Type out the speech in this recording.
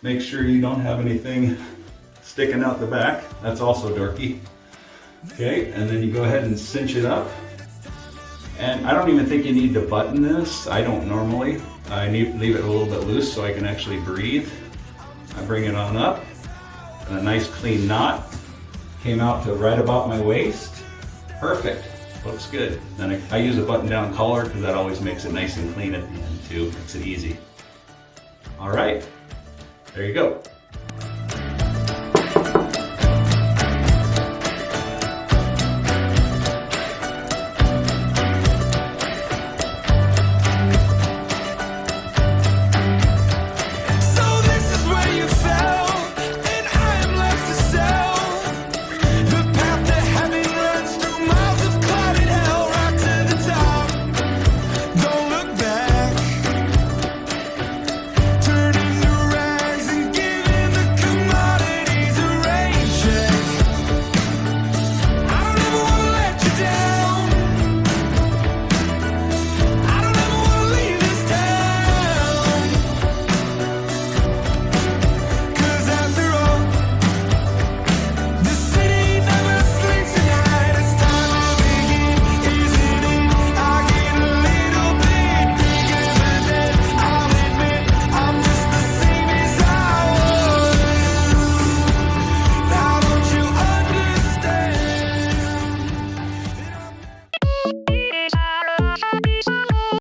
Make sure you don't have anything sticking out the back. That's also dorky. Okay, and then you go ahead and cinch it up. And I don't even think you need to button this. I don't normally. I need leave it a little bit loose so I can actually breathe. I bring it on up, and a nice clean knot came out to right about my waist. Perfect. Looks good. Then I, I use a button down collar because that always makes it nice and clean at the end too. Makes it easy. All right. There you go.